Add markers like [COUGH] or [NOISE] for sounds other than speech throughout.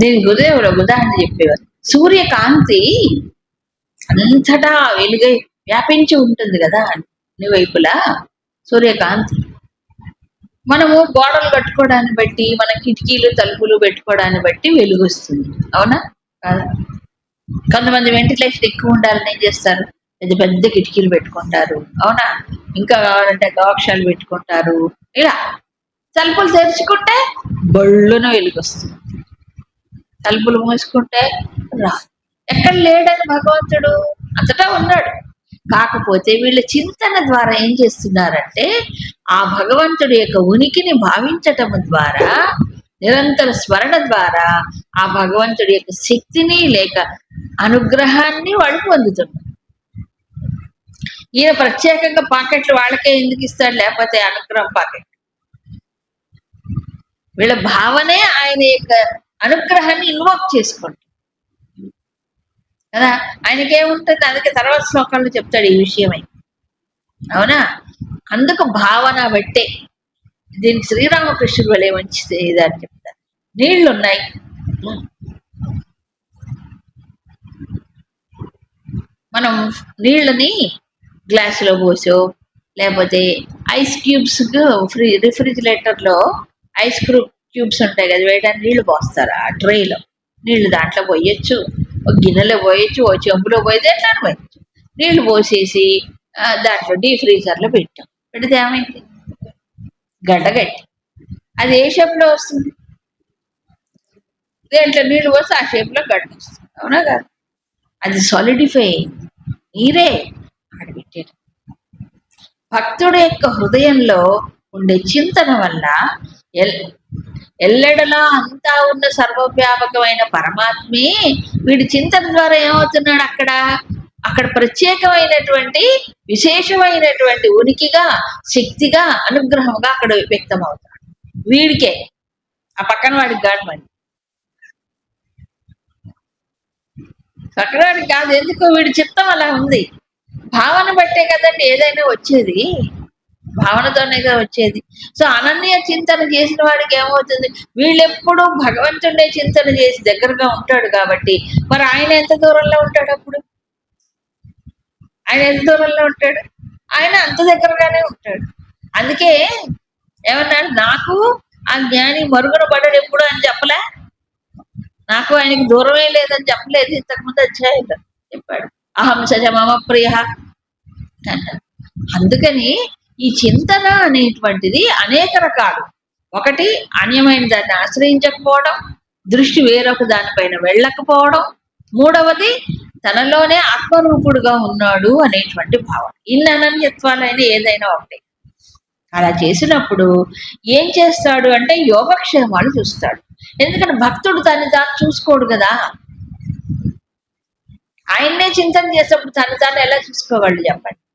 దీని గురుదేవుడు ఉదాహరణ చెప్పేవారు. సూర్యకాంతి అంతటా వెలుగై వ్యాపించి ఉంటుంది కదా అన్ని వైపులా సూర్యకాంతి. మనము గోడలు కట్టుకోవడాన్ని బట్టి మన కిటికీలు తలుపులు పెట్టుకోవడాన్ని బట్టి వెలుగు వస్తుంది. అవునా? కాదా? కొంతమంది వెంటిలేషన్ ఎక్కువ ఉండాలని ఏం చేస్తారు? పెద్ద పెద్ద కిటికీలు పెట్టుకుంటారు. అవునా? ఇంకా కావాలంటే గవాక్షాలు పెట్టుకుంటారు. ఇలా తలుపులు తెరుచుకుంటే బళ్ళున వెలుగు వస్తుంది. తలుపులు మూసుకుంటే రా. ఎక్కడ లేడని భగవంతుడు అంతటా ఉన్నాడు. కాకపోతే వీళ్ళ చింతన ద్వారా ఏం చేస్తున్నారంటే ఆ భగవంతుడి యొక్క ఉనికిని భావించటం ద్వారా నిరంతర స్మరణ ద్వారా ఆ భగవంతుడి యొక్క శక్తిని లేక అనుగ్రహాన్ని వాళ్ళు పొందుతున్నారు. ఈయన ప్రత్యేకంగా పాకెట్లు వాళ్ళకే ఎందుకు ఇస్తాడు? లేకపోతే అనుగ్రహం పాకెట్. వీళ్ళ భావనే ఆయన యొక్క అనుగ్రహాన్ని ఇన్వోక్ చేసుకోండి. కదా? ఆయనకి ఏముంటుంది అందుకే తర్వాత శ్లోకాల్లో చెప్తాడు ఈ విషయమై. అవునా? అందుకు భావన బట్టే దీనికి శ్రీరామకృష్ణుడు వలె మంచిది ఇదని చెప్తారు నీళ్ళు ఉన్నాయి మనం నీళ్ళని గ్లాసులో పోసో లేకపోతే ఐస్ క్యూబ్స్ ఫ్రీ రిఫ్రిజిరేటర్లో ఐస్ క్యూబ్ ట్యూబ్స్ ఉంటాయి కదా వేయడానికి నీళ్ళు పోస్తారు. ఆ ట్రేలో నీళ్ళు దాంట్లో పోయొచ్చు ఒక గిన్నెలో పోయొచ్చు ఓ చెంబులో పోయితే ఎట్లా పోయొచ్చు. నీళ్ళు పోసేసి దాంట్లో డీ ఫ్రీజర్లో పెట్టాం. పెడితే ఏమైంది? గడ్డగట్టి అది ఏ షేప్లో వస్తుంది? దేంట్లో నీళ్ళు పోస్తే ఆ షేప్లో గడ్డ వస్తుంది. అవునా కాదు? అది సాలిడిఫై అయింది. నీరే అక్కడ పెట్టాడు భక్తుడి యొక్క హృదయంలో ఉండే చింతన వల్ల ఎల్ ఎల్లెడలా అంతా ఉన్న సర్వవ్యాపకమైన పరమాత్మే వీడి చింతన ద్వారా ఏమవుతున్నాడు అక్కడ? అక్కడ ప్రత్యేకమైనటువంటి విశేషమైనటువంటి ఉనికిగా శక్తిగా అనుగ్రహంగా అక్కడ వ్యక్తం అవుతాడు వీడికే. ఆ పక్కన వాడికి కాదు మరి. పక్కన వాడికి కాదు. ఎందుకు? వీడి చిత్తం అలా ఉంది. భావన బట్టే కదండి ఏదైనా వచ్చేది. భావనతోనేగా వచ్చేది. సో అనన్య చింతన చేసిన వాడికి ఏమవుతుంది? వీళ్ళెప్పుడు భగవంతుడే చింతన చేసి దగ్గరగా ఉంటాడు కాబట్టి. మరి ఆయన ఎంత దూరంలో ఉంటాడు అప్పుడు? ఆయన ఎంత దూరంలో ఉంటాడు? ఆయన అంత దగ్గరగానే ఉంటాడు. అందుకే ఏమన్నాడు నాకు ఆ జ్ఞాని మరుగున పడ్డాడు ఎప్పుడు అని చెప్పలే? నాకు ఆయనకి దూరమే లేదని చెప్పలేదు ఇంతకుముందు అధ్యాయంలో. చెప్పాడు. అహం సజ మమ ప్రియ అన్నాడు అందుకని ఈ చింతన అనేటువంటిది అనేక రకాలు. ఒకటి అన్యమైన దాన్ని ఆశ్రయించకపోవడం దృష్టి వేరొక దానిపైన వెళ్ళకపోవడం. మూడవది తనలోనే ఆత్మరూపుడుగా ఉన్నాడు అనేటువంటి భావన. ఇన్ని అనన్యత్వాలైన ఏదైనా ఒకటి. అలా చేసినప్పుడు ఏం చేస్తాడు అంటే యోగక్షేమాలు చూస్తాడు. ఎందుకంటే భక్తుడు తను తాను చూసుకోడు కదా. ఆయన్నే చింతన చేసేప్పుడు తను తాను ఎలా చూసుకోవాళ్ళు చెప్పండి?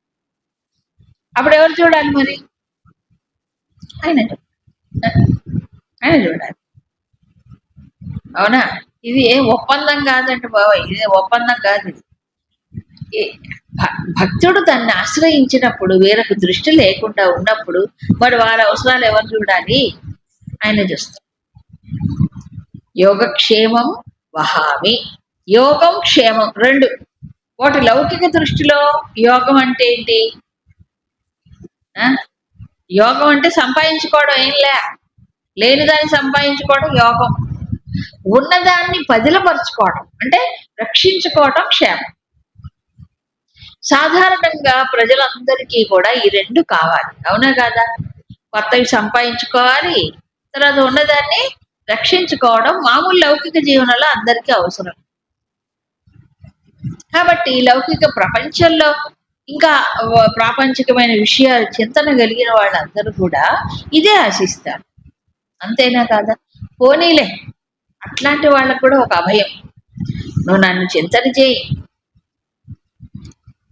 అప్పుడు ఎవరు చూడాలి మరి? ఆయన ఆయన చూడాలి. అవునా? ఇది ఏ ఒప్పందం కాదంట బాబాయ్ ఇది ఒప్పందం కాదు భ- భక్తుడు తన్ని ఆశ్రయించినప్పుడు వేరొక దృష్టి లేకుండా ఉన్నప్పుడు మరి వారి అవసరాలు ఎవరు చూడాలి? ఆయన చూస్తారు యోగక్షేమం వహామి. యోగం క్షేమం రెండు. ఒకటి లౌకిక దృష్టిలో యోగం అంటే ఏంటి? యోగం అంటే సంపాదించుకోవడం ఏం లే. లేని దాన్ని సంపాదించుకోవడం యోగం. ఉన్నదాన్ని పదిలపరుచుకోవడం అంటే రక్షించుకోవటం క్షేమం. సాధారణంగా ప్రజలందరికీ కూడా ఈ రెండు కావాలి. అవునా కాదా? కొత్తవి సంపాదించుకోవాలి తర్వాత ఉన్నదాన్ని రక్షించుకోవడం మామూలు లౌకిక జీవనంలో అందరికీ అవసరం. కాబట్టి లౌకిక ప్రపంచంలో ఇంకా ప్రాపంచికమైన విషయాలు చింతన కలిగిన వాళ్ళందరూ కూడా ఇదే ఆశిస్తారు. అంతేనా కాదా? పోనీలే. అట్లాంటి వాళ్ళకు కూడా ఒక అభయం. నువ్వు నన్ను చింతన చేయి.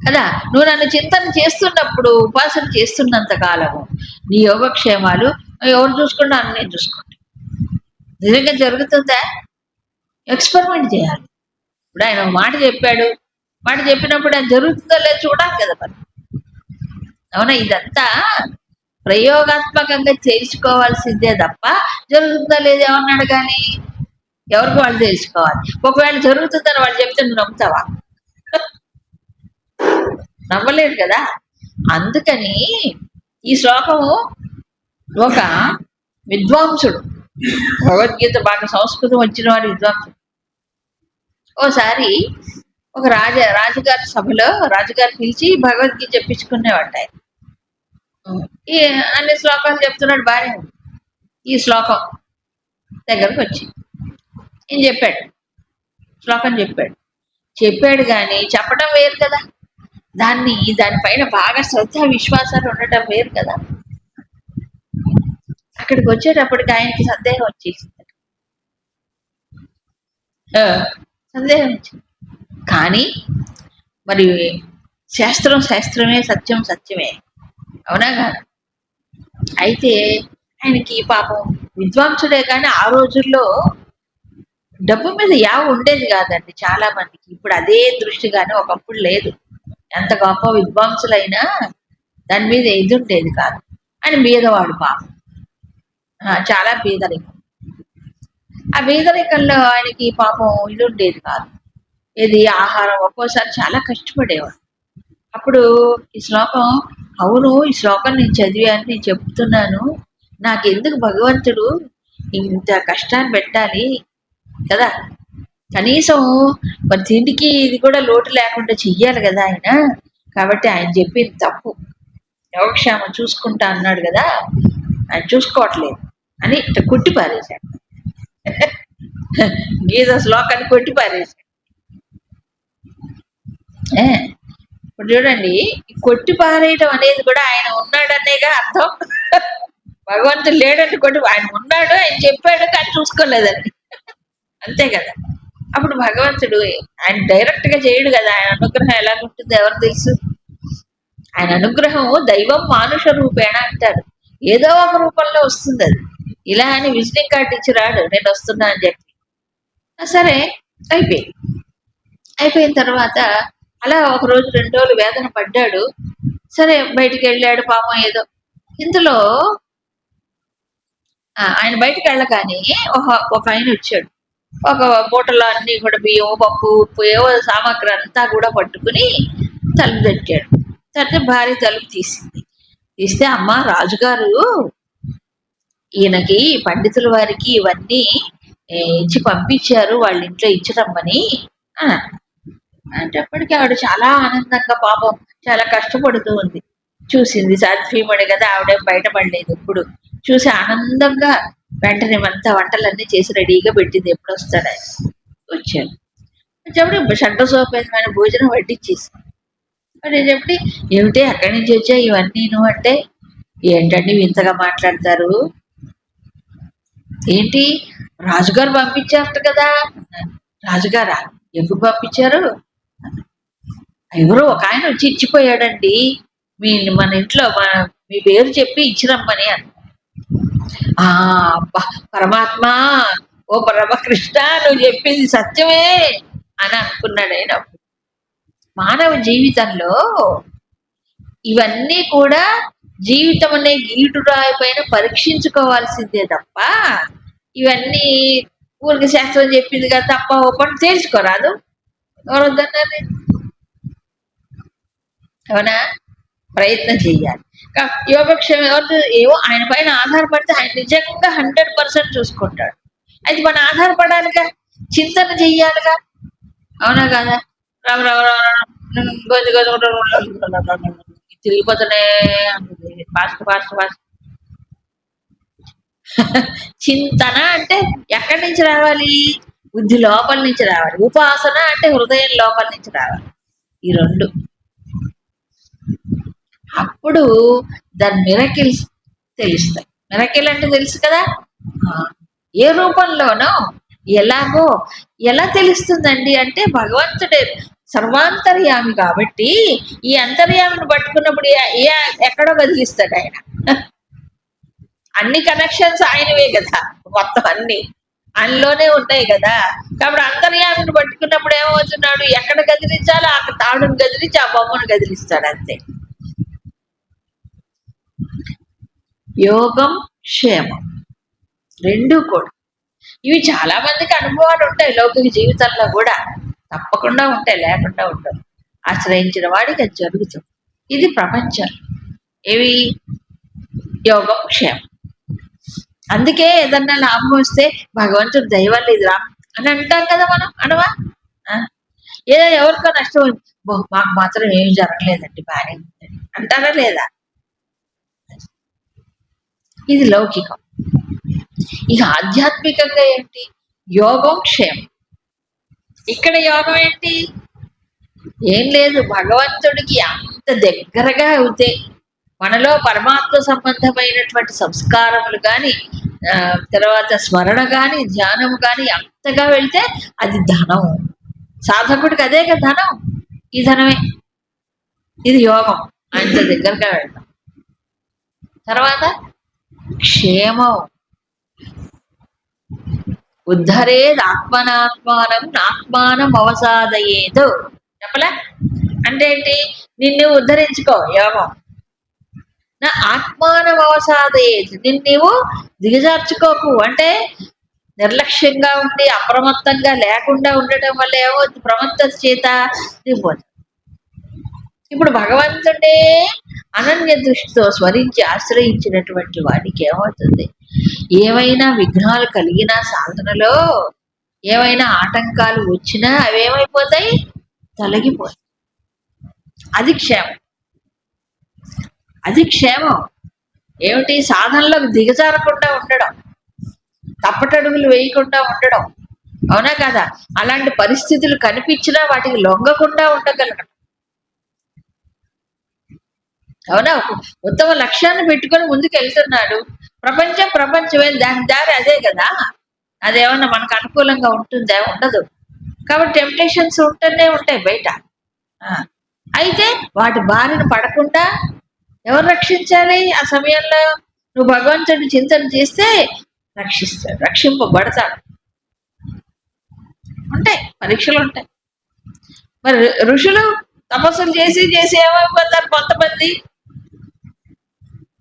కదా? నువ్వు నన్ను చింతన చేస్తున్నప్పుడు ఉపాసన చేస్తున్నంత కాలము నీ యోగక్షేమాలు ఎవరు చూసుకున్నా నేను చూసుకుంటా. నిజంగా జరుగుతుందా? ఎక్స్పెరిమెంట్ చేయాలి. ఇప్పుడు ఆయన ఒక మాట చెప్పాడు. మాట చెప్పినప్పుడు అది జరుగుతుందో లేదో చూడాలి కదా మరి. అవునా? ఇదంతా ప్రయోగాత్మకంగా చేర్చుకోవాల్సిందే తప్ప జరుగుతుందో లేదో ఏమన్నాడు కానీ ఎవరికి వాళ్ళు తెలుసుకోవాలి? ఒకవేళ జరుగుతుందని వాళ్ళు చెప్తే నువ్వు నమ్ముతావా? నమ్మలేదు కదా? అందుకని ఈ శ్లోకము ఒక విద్వాంసుడు భగవద్గీత బాగా సంస్కృతం వచ్చిన వాడు విద్వాంసుడు. ఓసారి ఒక రాజ రాజుగారి సభలో రాజుగారు పిలిచి భగవద్గీత చెప్పించుకునేవాడు ఆయన. అన్ని శ్లోకాలు చెప్తున్నాడు భార్య. ఈ శ్లోకం దగ్గరకు వచ్చి. ఏం చెప్పాడు. శ్లోకం చెప్పాడు. చెప్పాడు కానీ చెప్పడం వేరు కదా. దాన్ని దానిపైన బాగా శ్రద్ధ విశ్వాసాలు ఉండటం వేరు కదా. అక్కడికి వచ్చేటప్పటికి ఆయనకి సందేహం వచ్చేసింది. ఆ, సందేహం వచ్చింది. కానీ మరి శాస్త్రం శాస్త్రమే సత్యం సత్యమే. అవునా కాదు? అయితే ఆయనకి పాపం విద్వాంసుడే కానీ ఆ రోజుల్లో డబ్బు మీద యావ ఉండేది కాదండి చాలా మందికి. ఇప్పుడు అదే దృష్టి కానీ ఒకప్పుడు లేదు. ఎంత గొప్ప విద్వాంసులైనా దాని మీద ఇది ఉండేది కాదు. ఆయన బీదవాడు పాపం. చాలా బీదరికం. ఆ బీదరికంలో ఆయనకి పాపం ఇది ఉండేది కాదు. ఇది ఆహారం ఒక్కోసారి చాలా కష్టపడేవాడు. అప్పుడు ఈ శ్లోకం అవును ఈ శ్లోకం నేను చదివాను నేను చెప్తున్నాను. నాకు ఎందుకు భగవంతుడు ఇంత కష్టాన్ని పెట్టాలి కదా? కనీసం మరి తిండికి ఇది కూడా లోటు లేకుండా చెయ్యాలి కదా ఆయన? కాబట్టి ఆయన చెప్పింది తప్పు. యోగక్షేమం చూసుకుంటా అన్నాడు కదా ఆయన చూసుకోవట్లేదు అని ఇట్లా కొట్టి పారేశాడు [LAUGHS] గీత శ్లోకాన్ని కొట్టి పారేశాడు ఇప్పుడు చూడండి కొట్టి పారేయటం అనేది కూడా ఆయన ఉన్నాడనేగా అర్థం. భగవంతుడు లేడంటే కొట్టి ఆయన ఉన్నాడు ఆయన చెప్పాడు కానీ చూసుకోలేదండి అంతే కదా. అప్పుడు భగవంతుడు ఆయన డైరెక్ట్గా చేయడు కదా ఆయన అనుగ్రహం ఎలా ఉంటుంది ఎవరు తెలుసు? ఆయన అనుగ్రహం దైవం మానుష రూపేణ అంటారు. ఏదో ఒక రూపంలో వస్తుంది అది. ఇలా అని విజిటింగ్ కార్డు ఇచ్చి రాడు నేను వస్తున్నా అని చెప్పి. సరే అయిపోయింది. అయిపోయిన తర్వాత అలా ఒక రోజు రెండు రోజులు వేదన పడ్డాడు. సరే బయటికి వెళ్ళాడు పాపం ఏదో. ఇందులో ఆ, ఆయన బయటికి వెళ్ళగానే ఒక ఒక ఆయన వచ్చాడు. ఒక బూటలో అన్ని కూడా బియ్యం పప్పు ఉప్పు ఏవో సామాగ్రి అంతా కూడా పట్టుకుని తలుపు తట్టాడు. తర్వాత భార్య తలుపు తీసింది. తీస్తే అమ్మ రాజుగారు ఈయనకి పండితుల వారికి ఇవన్నీ ఇచ్చి పంపించారు వాళ్ళ ఇంట్లో ఇచ్చిరమ్మని అని అన్నాడు. ఆవిడ చాలా ఆనందంగా పాపం చాలా కష్టపడుతూ ఉంది. చూసింది సాధ్వీమణి కదా ఆవిడ బయటపడలేదు ఇప్పుడు చూసి ఆనందంగా వెంటనే అంతా వంటలన్నీ చేసి రెడీగా పెట్టింది ఎప్పుడు వస్తాడని వచ్చాడు. వచ్చేప్పుడు షడ్డసోపేతమైన భోజనం వడ్డించేసి చెప్పి ఏమిటి అక్కడి నుంచి వచ్చా ఇవన్నీ నువ్వు అంటే? ఏంటండి వింతగా మాట్లాడతారు? ఏంటి? రాజుగారు పంపించారట కదా. రాజుగారా? ఎప్పుడు పంపించారు? ఎవరో ఒక ఆయన వచ్చి ఇచ్చిపోయాడండి. మీ మన ఇంట్లో మన మీ పేరు చెప్పి ఇచ్చిరమ్మని అన్న ఆ అబ్బా పరమాత్మ ఓ పరమకృష్ణ నువ్వు చెప్పింది సత్యమే అని అనుకున్నాడు ఆయన మానవ జీవితంలో ఇవన్నీ కూడా జీవితం అనే గీటురాయి పైన పరీక్షించుకోవాల్సిందే తప్ప ఇవన్నీ ఊరికి శాస్త్రం చెప్పింది కదా తప్ప ఒకటి తేల్చుకోరాదు ఎవరు అవునా ప్రయత్నం చేయాలి. కా- యోగక్షేమం ఎవరు ఏవో ఆయన పైన ఆధారపడితే ఆయన నిజంగా హండ్రెడ్ పర్సెంట్ చూసుకుంటాడు. అది మనం ఆధారపడాలిగా? చింతన చెయ్యాలిగా అవునా కదా? రామ రామ రామ గొంతు గొంతు తిరిగిపోతూనే ఉంటుంది. ఫాస్ట్ ఫాస్ట్ ఫాస్ట్ చింతన అంటే ఎక్కడి నుంచి రావాలి? బుద్ధి లోపల నుంచి రావాలి. ఉపాసన అంటే హృదయం లోపల నుంచి రావాలి. ఈ రెండు. అప్పుడు దాని మిరకిల్స్ తెలుస్తాయి. మిరకిల్ అంటే తెలుసు కదా? ఏ రూపంలోనో ఎలాగో ఎలా తెలుస్తుందండి అంటే భగవంతుడే సర్వాంతర్యామి కాబట్టి ఈ అంతర్యామిని పట్టుకున్నప్పుడు ఏ- ఎక్కడ ఎక్కడో కదిలిస్తాడు ఆయన. అన్ని కనెక్షన్స్ ఆయనవే కదా మొత్తం అన్ని. ఆయనలోనే ఉంటాయి కదా. కాబట్టి అంతర్యామిని పట్టుకున్నప్పుడు ఏమవుతున్నాడు? ఎక్కడ గదిలించాలో ఆ తాడును గదిలించి ఆ బొమ్మను గదిలిస్తాడు అంతే. యోగం క్షేమం. రెండు కూడా. ఇవి చాలా మందికి అనుభవాలు ఉంటాయి లౌకిక జీవితంలో కూడా. తప్పకుండా ఉంటాయి లేకుండా ఉండవు. ఆశ్రయించిన వాడికి అది జరుగుతుంది. ఇది ప్రపంచం. ఇవి యోగం క్షేమం. అందుకే ఏదన్నా లాభం వస్తే భగవంతుడు దైవం ఇది రా అని అంటాం కదా మనం అనవా? ఏదో ఎవరికో నష్టం మాకు మాత్రం ఏం జరగలేదండి బాగానే ఉందండి అంటారా లేదా? ఇది లౌకికం. ఇక ఆధ్యాత్మికంగా ఏంటి? యోగం క్షేమం. ఇక్కడ యోగం ఏంటి? ఏం లేదు భగవంతుడికి అంత దగ్గరగా అవుతే మనలో పరమాత్మ సంబంధమైనటువంటి సంస్కారములు కానీ తర్వాత స్మరణ కానీ ధ్యానము కానీ అంతగా వెళ్తే అది ధనం. సాధకుడికి అదే కదా ధనం? ఈ ధనమే. ఇది యోగం. అంత దగ్గరగా వెళ్తాం. తర్వాత క్షేమం. ఉద్ధరేది ఆత్మనాత్మానం నాత్మానం అవసాదయేదు చెప్పలే? అంటే ఏంటి? నిన్ను ఉద్ధరించుకో యోగం. నా ఆత్మానం అవసాదయేది నిన్ను నీవు దిగజార్చుకోకు. అంటే నిర్లక్ష్యంగా ఉండి అప్రమత్తంగా లేకుండా ఉండటం వల్ల ఏమవుతుంది? ప్రమత్త చేత దిగిపోతుంది ఇప్పుడు భగవంతుడే అనన్య దృష్టితో స్మరించి ఆశ్రయించినటువంటి వాడికి ఏమవుతుంది? ఏమైనా విఘ్నాలు కలిగినా సాధనలో ఏమైనా ఆటంకాలు వచ్చినా అవి ఏమైపోతాయి? తొలగిపోతాయి. అది క్షేమం. అది క్షేమం. ఏమిటి? సాధనలోకి దిగజారకుండా ఉండడం. తప్పటడుగులు వేయకుండా ఉండడం. అవునా కదా? అలాంటి పరిస్థితులు కనిపించినా వాటికి లొంగకుండా ఉండగలగడం అవునా? ఉత్తమ లక్ష్యాన్ని పెట్టుకొని ముందుకు వెళ్తున్నాడు ప్రపంచం ప్రపంచమే దాని దారి అదే కదా? అదేమన్నా మనకు అనుకూలంగా ఉంటుందా? ఉండదు. కాబట్టి టెంప్టేషన్స్ ఉంటూనే ఉంటాయి బయట. అయితే వాటి బారిన పడకుండా ఎవరు రక్షించాలి? ఆ సమయంలో నువ్వు భగవంతుడిని చింతన చేస్తే రక్షిస్తాడు రక్షింపబడతాడు. ఉంటాయి పరీక్షలు ఉంటాయి. మరి ఋషులు తపస్సులు చేసి చేసి ఏమైపోతారు కొంతమంది?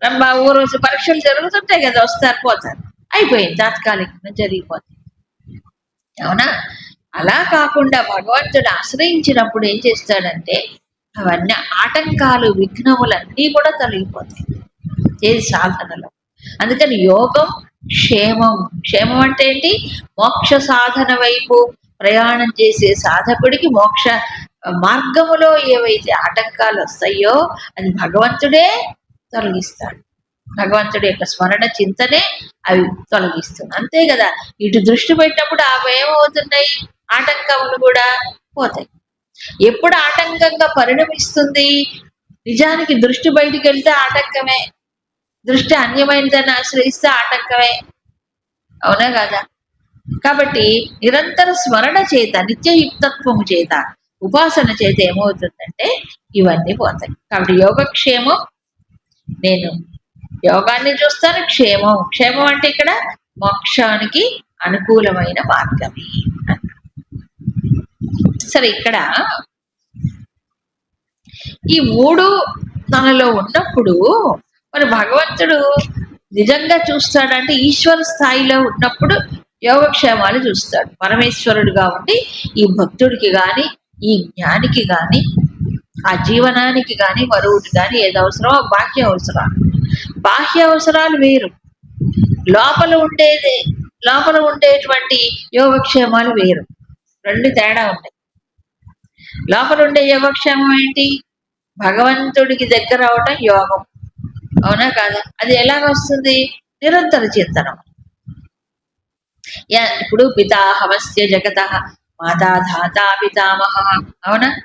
రమ్మా ఊరు పరీక్షలు జరుగుతుంటాయి కదా వస్తారు పోతారు. అయిపోయింది తాత్కాలికంగా జరిగిపోతుంది అవునా? అలా కాకుండా భగవంతుడు ఆశ్రయించినప్పుడు ఏం చేస్తాడంటే అవన్నీ ఆటంకాలు విఘ్నములన్నీ కూడా తొలగిపోతాయి. ఏది సాధనలో? అందుకని యోగం క్షేమం. క్షేమం అంటే ఏంటి? మోక్ష సాధన వైపు ప్రయాణం చేసే సాధకుడికి మోక్ష మార్గములో ఏవైతే ఆటంకాలు వస్తాయో అది భగవంతుడే తొలగిస్తాడు. భగవంతుడి యొక్క స్మరణ చింతనే అవి తొలగిస్తుంది. అంతే కదా? ఇటు దృష్టి పెట్టినప్పుడు అవి ఏమవుతున్నాయి ఆటంకములు కూడా పోతాయి. ఎప్పుడు ఆటంకంగా పరిణమిస్తుంది? నిజానికి దృష్టి బయటికి వెళ్తే ఆటంకమే. దృష్టి అన్యమైనదాన్ని ఆశ్రయిస్తే ఆటంకమే. అవునా కదా? కాబట్టి నిరంతర స్మరణ చేత నిత్యయుక్తత్వము చేత ఉపాసన చేత ఏమవుతుందంటే ఇవన్నీ పోతాయి. కాబట్టి యోగక్షేమం నేను యోగాన్ని చూస్తాను క్షేమం. క్షేమం అంటే ఇక్కడ మోక్షానికి అనుకూలమైన మార్గమే. సరే ఇక్కడ ఈ మూడు తనలో ఉన్నప్పుడు మరి భగవంతుడు నిజంగా చూస్తాడంటే ఈశ్వర స్థాయిలో ఉన్నప్పుడు యోగక్షేమాలు చూస్తాడు. పరమేశ్వరుడుగా ఉండి ఈ భక్తుడికి గాని ఈ జ్ఞానికి గాని ఆ జీవనానికి కానీ మరొకటి కానీ ఏది అవసరమో బాహ్య అవసరాలు. బాహ్య అవసరాలు వేరు. లోపల ఉండేది లోపల ఉండేటువంటి యోగక్షేమాలు వేరు. రెండు తేడా ఉంటాయి. లోపల ఉండే యోగక్షేమం ఏంటి? భగవంతుడికి దగ్గర అవటం యోగం. అవునా కాదా? అది ఎలాగ వస్తుంది? నిరంతర చింతనం. యా- ఇప్పుడు పితాహవస్య జగత మాతా ధాత పితామహ అవునా?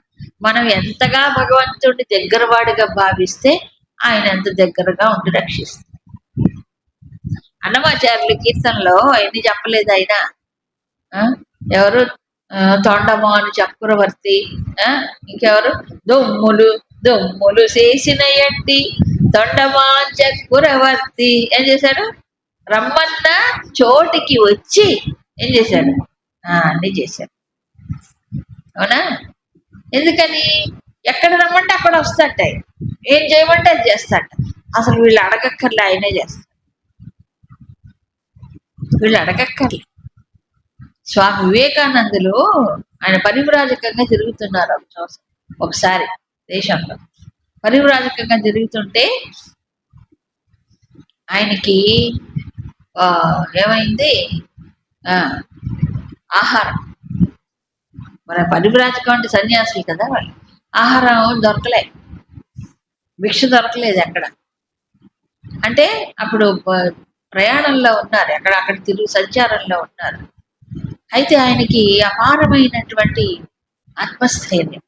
మనం ఎంతగా భగవంతుడి దగ్గరవాడిగా భావిస్తే ఆయన ఎంత దగ్గరగా ఉండి రక్షిస్తారు అన్నమాచార్యుల కీర్తనలో ఎన్ని చెప్పలేదు ఆయన? ఆ? ఎవరు? తొండమాను చక్రవర్తి ఆ? ఇంకెవరు? దొమ్ములు దొమ్ములు చేసిన ఎట్టి తొండమాన్ చక్రవర్తి. ఏం చేశాడు? రమ్మన్న చోటికి వచ్చి ఏం చేశాడు? ఆ, అన్ని చేశాడు. అవునా? ఎందుకని? ఎక్కడ రమ్మంటే అక్కడ వస్తాట. ఏం చేయమంటే అది చేస్తాట. అసలు వీళ్ళు అడగక్కర్లే ఆయనే చేస్తారు వీళ్ళు అడగక్కర్లే. స్వామి వివేకానందులు ఆయన పరివ్రాజకంగా తిరుగుతున్నారు ఒక ఒకసారి దేశంలో. పరివ్రాజకంగా తిరుగుతుంటే ఆయనకి ఏమైంది? ఆహారం. మన పరిభ్రాజకం అంటే సన్యాసులు కదా వాళ్ళు. ఆహారం దొరకలే. భిక్ష దొరకలేదు ఎక్కడ. అంటే అప్పుడు ప్రయాణంలో ఉన్నారు ఎక్కడ అక్కడ తిరుగు సంచారంలో ఉన్నారు. అయితే ఆయనకి అపారమైనటువంటి ఆత్మస్థైర్యం.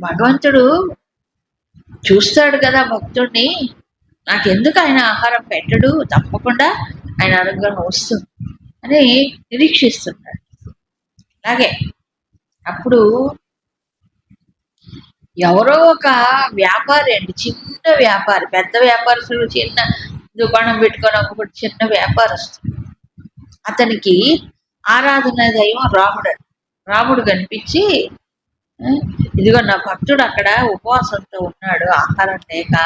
భగవంతుడు చూస్తాడు కదా భక్తుడిని నాకెందుకు ఆయన ఆహారం పెట్టడు తప్పకుండా ఆయన అనుగ్రహం వస్తుంది అని నిరీక్షిస్తున్నాడు. అలాగే అప్పుడు ఎవరో ఒక వ్యాపారి అండి చిన్న వ్యాపారి పెద్ద వ్యాపారస్తులు చిన్న దుకాణం పెట్టుకొని ఒకటి చిన్న వ్యాపారస్తుడు అతనికి ఆరాధన దైవం రాముడు రాముడు కనిపించి ఇదిగో నా భక్తుడు అక్కడ ఉపవాసంతో ఉన్నాడు ఆహారం లేక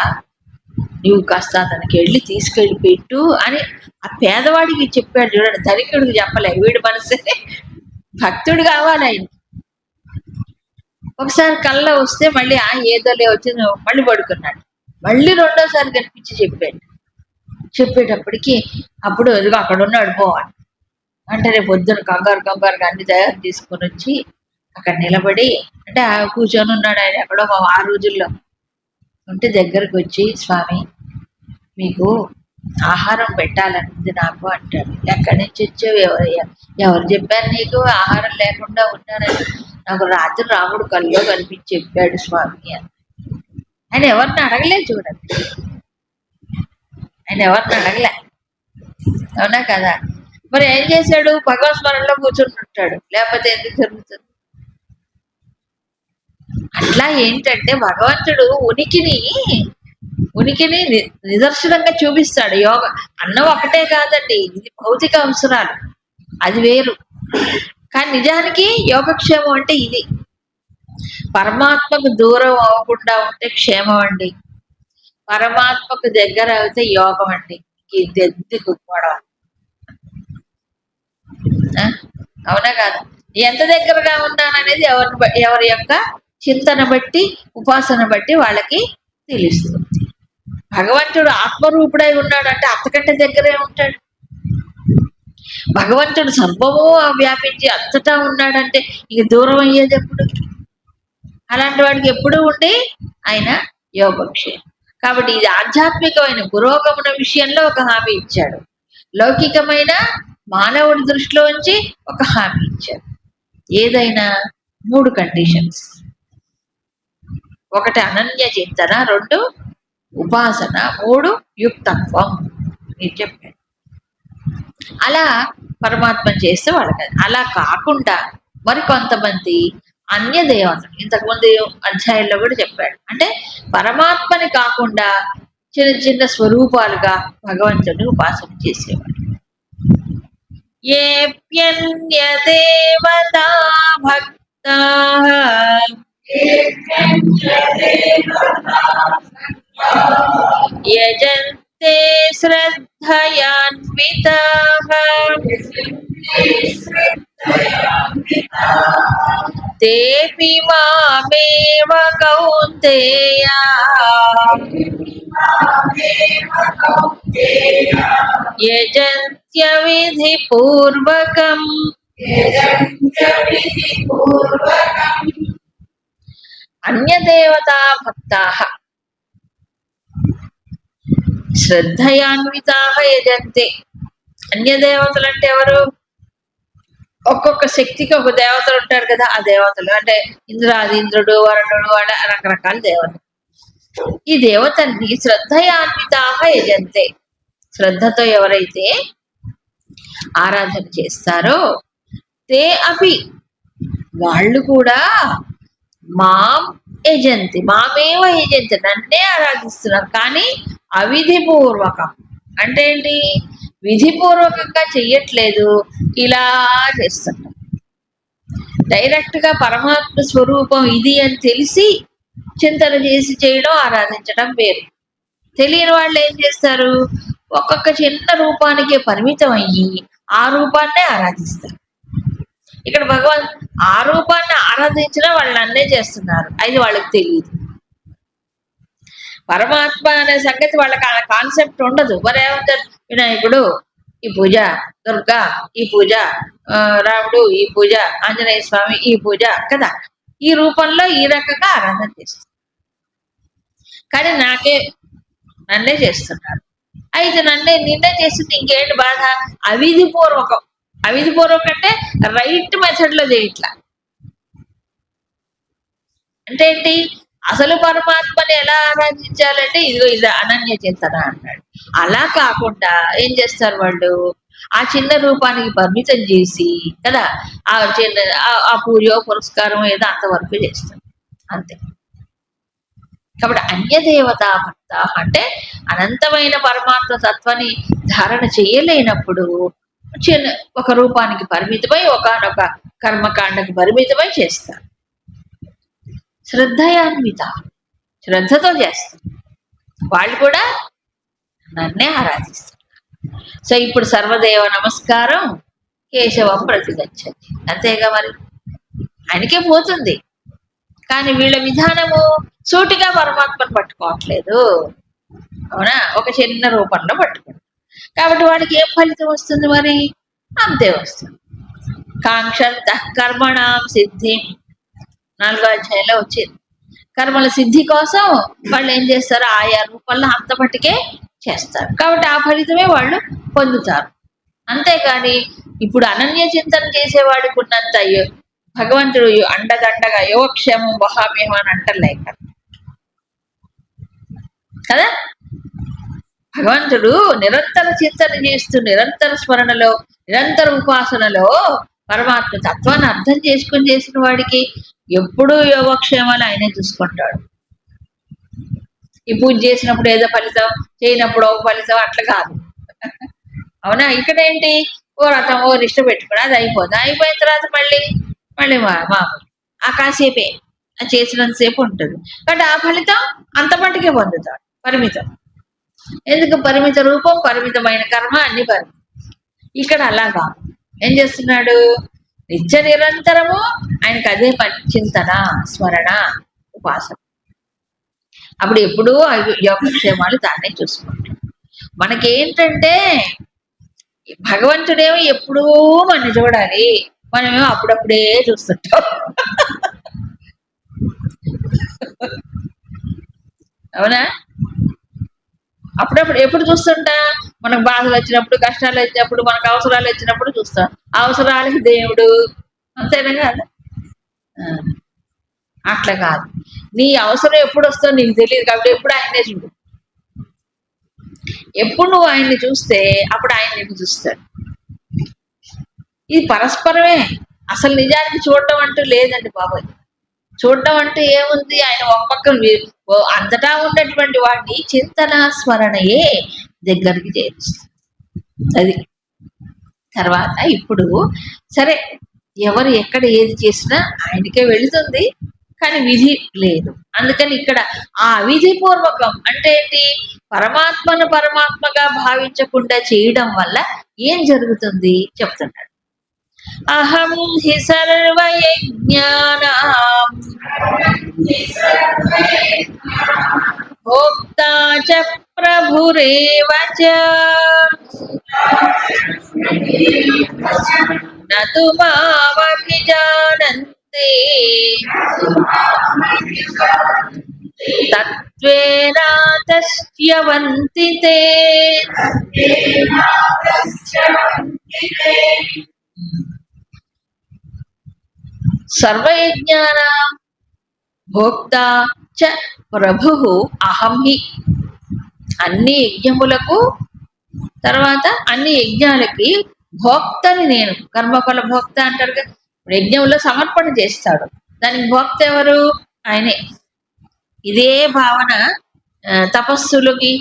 నీవు కాస్త అతనికి వెళ్ళి తీసుకెళ్ళి పెట్టు అని ఆ పేదవాడికి చెప్పాడు చూడండి ధనికుడికి చెప్పలే వీడి మనసే భక్తుడు కావాలి ఆయన ఒకసారి కళ్ళ వస్తే మళ్ళీ ఆ ఏదోలే వచ్చింది మళ్ళీ పడుకున్నాడు. మళ్ళీ రెండోసారి కనిపించి చెప్పాడు. చెప్పేటప్పటికి అప్పుడు ఇదిగో అక్కడ ఉన్నాడు పోవాలి అంటే రేపు పొద్దున కంగారు కంగారుగా అన్ని తయారు తీసుకొని వచ్చి అక్కడ నిలబడి అంటే ఆ కూర్చొని ఉన్నాడు ఆయన ఎక్కడో మా ఆ రోజుల్లో. ఉంటే దగ్గరకు వచ్చి స్వామి మీకు ఆహారం పెట్టాలనుంది నాకు అంటాడు. ఎక్కడి నుంచి వచ్చావు? ఎవరు ఎవరు చెప్పారు నీకు ఆహారం లేకుండా ఉన్నానని నాకు రాత్రి రాముడు కల్లో కనిపించి చెప్పాడు స్వామి అని. ఆయన ఎవరిని అడగలే చూడండి. ఆయన ఎవరిని అడగలే. అవునా కదా? మరి ఏం చేశాడు? భగవత్ స్మరణలో కూర్చుని ఉంటాడు. లేకపోతే ఎందుకు జరుగుతుంది? అట్లా ఏంటంటే భగవంతుడు ఉనికిని ఉనికిని ని- నిదర్శనంగా చూపిస్తాడు. యోగ అన్నం ఒకటే కాదండి ఇది భౌతిక అవసరాలు అది వేరు. కానీ నిజానికి యోగక్షేమం అంటే ఇది. పరమాత్మకు దూరం అవ్వకుండా ఉంటే క్షేమం అండి. పరమాత్మకు దగ్గర అయితే యోగం అండి. ఇది ఎందుకు అవునా కాదు? ఎంత దగ్గరగా ఉన్నాననేది ఎవరి ఎవరి యొక్క చింతన బట్టి ఉపాసన బట్టి వాళ్ళకి తెలుస్తుంది. భగవంతుడు ఆత్మరూపుడై ఉన్నాడంటే అంతకంటే దగ్గరే ఉంటాడు. భగవంతుడు సర్వమో వ్యాపించి అంతటా ఉన్నాడంటే ఇక దూరం అయ్యేది ఎప్పుడు? అలాంటి వాడికి ఎప్పుడు ఉండి? ఆయన యోగక్షేమం కాబట్టి ఇది ఆధ్యాత్మికమైన పురోగమన విషయంలో ఒక హామీ ఇచ్చాడు. లౌకికమైన మానవుడి దృష్టిలో ఉంచి ఒక హామీ ఇచ్చాడు. ఏదైనా మూడు కండిషన్స్ ఒకటి అనన్య చింతన రెండు ఉపాసన మూడు యుక్తత్వం. నేను చెప్పాడు. అలా పరమాత్మ చేస్తే వాళ్ళకి అలా కాకుండా మరి కొంతమంది అన్య దేవతలు ఇంతకుముందు అధ్యాయంలో కూడా చెప్పాడు. అంటే పరమాత్మని కాకుండా చిన్న చిన్న స్వరూపాలుగా భగవంతుని ఉపాసన చేసేవాడు. ఏప్యన్య దేవతా యజంతే శ్రద్ధయాన్వితాః తేపి మామేవ కౌంతేయ యజంత్య విధి పూర్వకం శ్రద్ధయాన్వితాహ భక్తాః అన్య యజంతే. అన్యదేవతలు అంటే ఎవరు? ఒక్కొక్క శక్తికి ఒక దేవతలు ఉంటారు కదా ఆ దేవతలు. అంటే ఇంద్రాది ఇంద్రుడు వరుణుడు అలా రకరకాల దేవతలు. ఈ దేవతల్ని శ్రద్ధయాన్వితాహ యజంతే. శ్రద్ధతో ఎవరైతే ఆరాధన చేస్తారో తే అపి. వాళ్ళు కూడా మాం యజంతి మామేవ యజంతి నన్నే ఆరాధిస్తున్నారు. కానీ అవిధిపూర్వకం. అంటే ఏంటి? విధిపూర్వకంగా చెయ్యట్లేదు. ఇలా చేస్తున్నారు డైరెక్ట్గా పరమాత్మ స్వరూపం ఇది అని తెలిసి చింతన చేసి చేయడం ఆరాధించడం వేరు. తెలియని వాళ్ళు ఏం చేస్తారు? ఒక్కొక్క చిన్న రూపానికే పరిమితం అయ్యి ఆ రూపాన్నే ఆరాధిస్తారు. ఇక్కడ భగవాన్ ఆ రూపాన్ని ఆరాధించినా వాళ్ళు అన్నే చేస్తున్నారు. అది వాళ్ళకి తెలియదు పరమాత్మ అనే సంగతి వాళ్ళకి ఆ కాన్సెప్ట్ ఉండదు. మరి ఏమంటారు? వినాయకుడు ఈ పూజ దుర్గా ఈ పూజ ఆ, రాముడు ఈ పూజ ఆంజనేయ స్వామి ఈ పూజ కదా? ఈ రూపంలో ఈ రకంగా ఆరాధన చేస్తారు. కానీ నాకే నన్నే చేస్తున్నారు. అయితే నన్నే నిన్నే చేస్తుంది ఇంకేంటి బాధ? అవిధి పూర్వకం అవిధి పూర్వకం అంటే రైట్ మెథడ్లో చేయట్లా అంటే ఏంటి? అసలు పరమాత్మని ఎలా ఆరాధించాలంటే ఇదిగో ఇది అనన్య చింతన అన్నాడు. అలా కాకుండా ఏం చేస్తారు వాళ్ళు? ఆ చిన్న రూపానికి పరిమితం చేసి కదా? ఆ చిన్న ఆ- పూర్యో పురస్కారం ఏదో అంతవరకు చేస్తారు. అంతే. కాబట్టి అన్యదేవత భక్త అంటే అనంతమైన పరమాత్మ తత్వాన్ని ధారణ చేయలేనప్పుడు చిన్న ఒక రూపానికి పరిమితమై ఒకనొక కర్మకాండకు పరిమితమై చేస్తారు. శ్రద్ధయాన్విత శ్రద్ధతో చేస్తారు. వాళ్ళు కూడా నన్నే ఆరాధిస్తారు. సో ఇప్పుడు సర్వదేవ నమస్కారం కేశవం ప్రతిగచ్చది. అంతేగా మరి? ఆయనకే పోతుంది. కానీ వీళ్ళ విధానము సూటిగా పరమాత్మను పట్టుకోవట్లేదు. అవునా? ఒక చిన్న రూపంలో పట్టుకుంటారు. కాబట్టి వాడికి ఏం ఫలితం వస్తుంది మరి? అంతే వస్తుంది. కాంక్షంత కర్మణాం సిద్ధి. నాలుగో అధ్యాయంలో వచ్చింది. కర్మల సిద్ధి కోసం వాళ్ళు ఏం చేస్తారు? ఆయా రూపంలో అంత మట్టుకే చేస్తారు. కాబట్టి ఆ ఫలితమే వాళ్ళు పొందుతారు. అంతేకాని ఇప్పుడు అనన్య చింతన చేసేవాడికి ఉన్నంత భగవంతుడు అండదండగా యోగక్షేమం వహామ్యం అని అంటలేక కదా? భగవంతుడు నిరంతర చింతన చేస్తూ నిరంతర స్మరణలో నిరంతర ఉపాసనలో పరమాత్మ తత్వాన్ని అర్థం చేసుకుని చేసిన వాడికి ఎప్పుడూ యోగక్షేమాలు ఆయనే చూసుకుంటాడు. ఈ పూజ చేసినప్పుడు ఏదో ఫలితం చేయనప్పుడు ఒక ఫలితం అట్లా కాదు. అవునా? ఇక్కడ ఏంటి ఓ రథం ఓ నిష్ట పెట్టుకుని అది అయిపోతుంది అయిపోయిన తర్వాత మళ్ళీ మళ్ళీ మా మామూలు ఆ కాసేపే చేసినంతసేపు ఉంటుంది. కాబట్టి ఆ ఫలితం అంత మట్టుకే పొందుతాడు పరిమితం. ఎందుకు పరిమిత రూపం? పరిమితమైన కర్మ అన్ని పరిమితం. ఇక్కడ అలాగా ఏం చేస్తున్నాడు? నిత్య నిరంతరము ఆయనకు అదే పని. చింతన స్మరణ ఉపాసన. అప్పుడు ఎప్పుడూ యోగక్షేమాలు దాన్నే చూసుకుంటాడు మనకేంటంటే భగవంతుడేమో ఎప్పుడూ మనం చూడాలి. మనమేమో అప్పుడప్పుడే చూస్తుంటాం. అవునా? అప్పుడప్పుడు ఎప్పుడు చూస్తుంటా? మనకు బాధలు వచ్చినప్పుడు కష్టాలు వచ్చినప్పుడు మనకు అవసరాలు వచ్చినప్పుడు చూస్తాం. అవసరాలకి దేవుడు. అంతేనా కాదు? అట్లా కాదు. నీ అవసరం ఎప్పుడు వస్తుందో నీకు తెలియదు కాబట్టి ఎప్పుడు ఆయనే చూడు. ఎప్పుడు నువ్వు ఆయన్ని చూస్తే అప్పుడు ఆయన నిన్ను చూస్తాడు. ఇది పరస్పరమే. అసలు నిజానికి చూడటం అంటూ లేదండి బాబాయ్. చూడటం అంటే ఏముంది? ఆయన ఒక పక్క అంతటా ఉన్నటువంటి వాడిని చింతన స్మరణయే దగ్గరికి చేరుస్తుంది. అది తర్వాత ఇప్పుడు సరే ఎవరు ఎక్కడ ఏది చేసినా ఆయనకే వెళుతుంది కానీ విధి లేదు. అందుకని ఇక్కడ ఆ విధి పూర్వకం అంటే ఏంటి? పరమాత్మను పరమాత్మగా భావించకుండా చేయడం వల్ల ఏం జరుగుతుంది? చెప్తున్నాడు అహం హి సర్వయజ్ఞానాం భోక్తా చ ప్రభురేవ చ నతు మామభిజానంతే తత్వేనా తస్యవంతి తే సర్వయజ్ఞాన భోక్త చ ప్రభు అహం హి అన్ని యజ్ఞములకు తర్వాత అన్ని యజ్ఞాలకి భోక్తని నేను కర్మఫల భోక్త అంటారు కదా యజ్ఞంలో సమర్పణ చేస్తాడు. దానికి భోక్త ఎవరు? ఆయనే. ఇదే భావన తపస్సులకి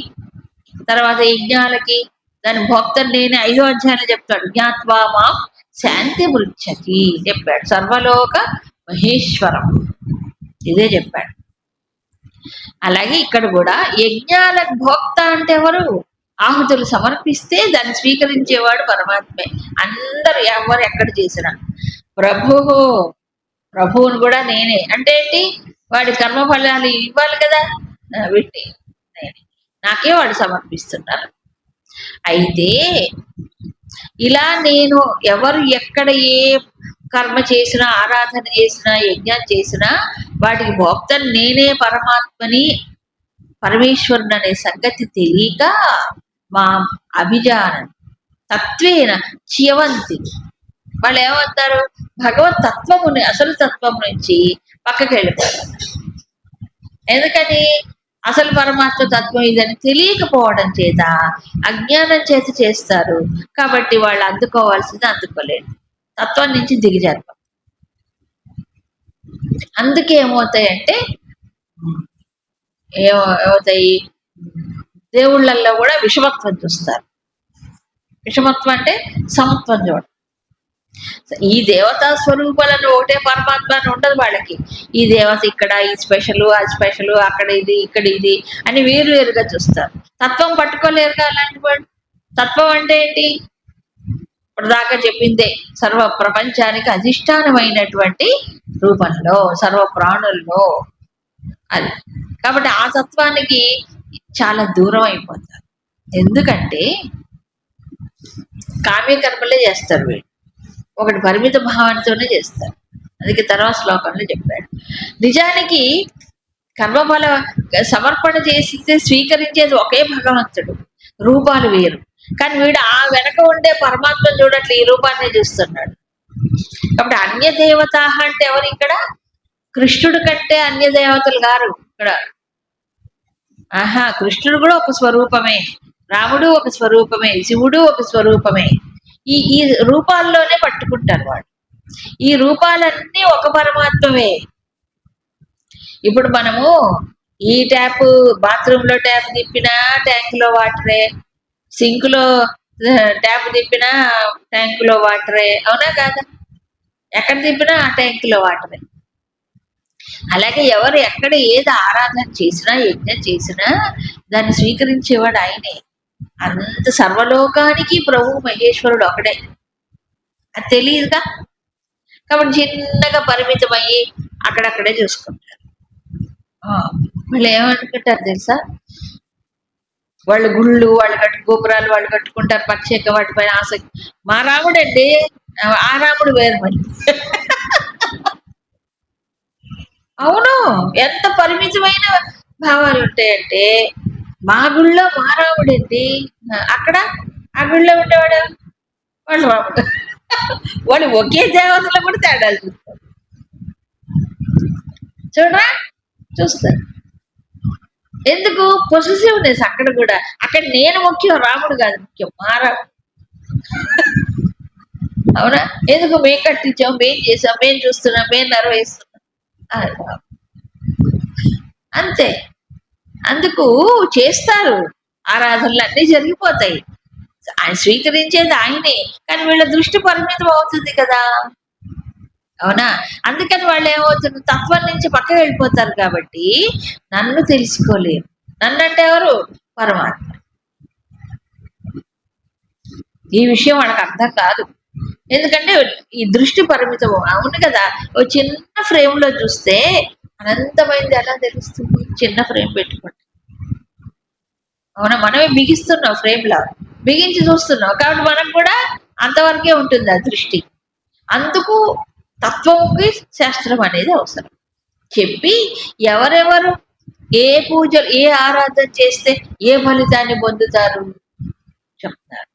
తర్వాత యజ్ఞాలకి దాని భోక్తని నేనే ఐదో అధ్యాయంలో చెప్తాడు. జ్ఞాత్వా మా శాంతి మృచ్చతి చెప్పాడు. సర్వలోక మహేశ్వరం. ఇదే చెప్పాడు. అలాగే ఇక్కడ కూడా యజ్ఞాల భోక్త అంటే ఎవరు? ఆహుతులు సమర్పిస్తే దాన్ని స్వీకరించేవాడు పరమాత్మే. అందరు ఎవరు ఎక్కడ చేసినా. ప్రభువు ప్రభువును కూడా నేనే. అంటే ఏంటి? వాడి కర్మ ఫలాలు ఇవ్వాలి కదా? ఆ, వీటిని నేనే. నాకే వాడు సమర్పిస్తున్నారు అయితే ఇలా నేను ఎవరు ఎక్కడ ఏ కర్మ చేసినా ఆరాధన చేసినా యజ్ఞం చేసినా వాటికి భోక్తను నేనే పరమాత్మని పరమేశ్వరుని అనే సంగతి తెలియక మా అభిజానం తత్వేన చియవంతి వాళ్ళు ఏమంటారు భగవత్ తత్వముని అసలు తత్వం నుంచి పక్కకి వెళ్ళిపోతారు. ఎందుకని? అసలు పరమాత్మ తత్వం ఇదని తెలియకపోవడం చేత అజ్ఞానం చేత చేస్తారు. కాబట్టి వాళ్ళు అందుకోవాల్సింది అందుకోలేరు. తత్వం నుంచి దిగజారు అందుకే ఏమవుతాయంటే ఏమవుతాయి? దేవుళ్ళల్లో కూడా విషమత్వం చూస్తారు. విషమత్వం అంటే సమత్వం చూడ ఈ దేవతా స్వరూపాలను ఒకటే పరమాత్మ అని ఉండదు వాళ్ళకి. ఈ దేవత ఇక్కడ ఈ స్పెషల్ ఆ స్పెషల్ అక్కడ ఇది ఇక్కడ ఇది అని వేరు వేరుగా చూస్తారు. తత్వం పట్టుకోలేరుగా అలాంటి వాడు తత్వం అంటే ఏంటి? ఇప్పటిదాకా దాకా చెప్పిందే సర్వ ప్రపంచానికి అధిష్టానమైనటువంటి రూపంలో సర్వ ప్రాణుల్లో అది. కాబట్టి ఆ తత్వానికి చాలా దూరం అయిపోతారు. ఎందుకంటే కామ్యకర్మలే చేస్తారు వీళ్ళు. ఒకటి పరిమిత భావంతోనే చేస్తారు. అందుకే తర్వాత శ్లోకంలో చెప్పాడు. నిజానికి కర్మఫల సమర్పణ చేసితే స్వీకరించేది ఒకే భగవంతుడు. రూపాలు వేరు. కానీ వీడు ఆ వెనక ఉండే పరమాత్మ చూడట్లే ఈ రూపాన్ని చూస్తున్నాడు. కాబట్టి అన్య దేవత అంటే ఎవరు ఇక్కడ? కృష్ణుడు కంటే అన్య దేవతలు గారు ఇక్కడ. ఆహా కృష్ణుడు కూడా ఒక స్వరూపమే. రాముడు ఒక స్వరూపమే. శివుడు ఒక స్వరూపమే. ఈ ఈ రూపాల్లోనే పట్టుకుంటారు వాడు ఈ రూపాలన్నీ ఒక పరమాత్మమే ఇప్పుడు మనము ఈ ట్యాప్ బాత్రూమ్లో ట్యాప్ తిప్పినా ట్యాంక్లో వాటరే సింక్లో ట్యాప్ తిప్పినా ట్యాంక్లో వాటరే అవునా కాదా? ఎక్కడ తిప్పినా ఆ ట్యాంక్లో వాటరే. అలాగే ఎవరు ఎక్కడ ఏది ఆరాధన చేసినా యజ్ఞం చేసినా దాన్ని స్వీకరించేవాడు ఆయనే. అంత సర్వలోకానికి ప్రభు మహేశ్వరుడు ఒకడే. అది తెలియదుగా? కాబట్టి చిన్నగా పరిమితమయ్యి అక్కడక్కడే చూసుకుంటారు. వాళ్ళు ఏమనుకుంటారు తెలుసా? వాళ్ళు గుళ్ళు వాళ్ళు కట్టు గోపురాలు వాళ్ళు కట్టుకుంటారు ప్రత్యేక వాటిపైన ఆసక్తి. మా రాముడు అండి ఆ రాముడు వేరు మళ్ళీ అవును ఎంత పరిమితమైన భావాలు ఉంటాయంటే మా గుళ్ళో మా రాముడండి అక్కడ? ఆ గుళ్ళో ఉండేవాడు? వాళ్ళు రాముడు. వాళ్ళు ఒకే దేవతలో కూడా తేడాలు చూస్తారు. చూడరా? చూస్తారు. ఎందుకు? పొసెసివ్నెస్ అక్కడ కూడా. అక్కడ నేను ముఖ్యం రాముడు కాదు ముఖ్యం మారా అవునా? ఎందుకు మేం కట్టించాం మేం చేసాం మేం చూస్తున్నాం మేం నిర్వహిస్తున్నాం అంతే. అందుకు చేస్తారు. ఆరాధనలు అన్నీ జరిగిపోతాయి. ఆయన స్వీకరించేది ఆయనే కానీ వీళ్ళ దృష్టి పరిమితం అవుతుంది కదా. అవునా? అందుకని వాళ్ళు ఏమవుతుంది? తత్వం నుంచి పక్కకు వెళ్ళిపోతారు కాబట్టి నన్ను తెలుసుకోలేరు. నన్ను అంటే ఎవరు? పరమాత్మ. ఈ విషయం వాళ్ళకి అర్థం కాదు. ఎందుకంటే ఈ దృష్టి పరిమితం అవును కదా. ఓ చిన్న ఫ్రేమ్లో చూస్తే అనంతమైంది ఎలా తెలుస్తుంది? చిన్న ఫ్రేమ్ పెట్టుకుంటే అవునా? మనమే బిగిస్తున్నాం ఫ్రేమ్లో. బిగించి చూస్తున్నాం. కాబట్టి మనకు కూడా అంతవరకే ఉంటుంది ఆ దృష్టి. అందుకు తత్వంకి శాస్త్రం అనేది అవసరం. చెప్పి ఎవరెవరు ఏ పూజలు ఏ ఆరాధన చేస్తే ఏ ఫలితాన్ని పొందుతారు? చెప్తారు.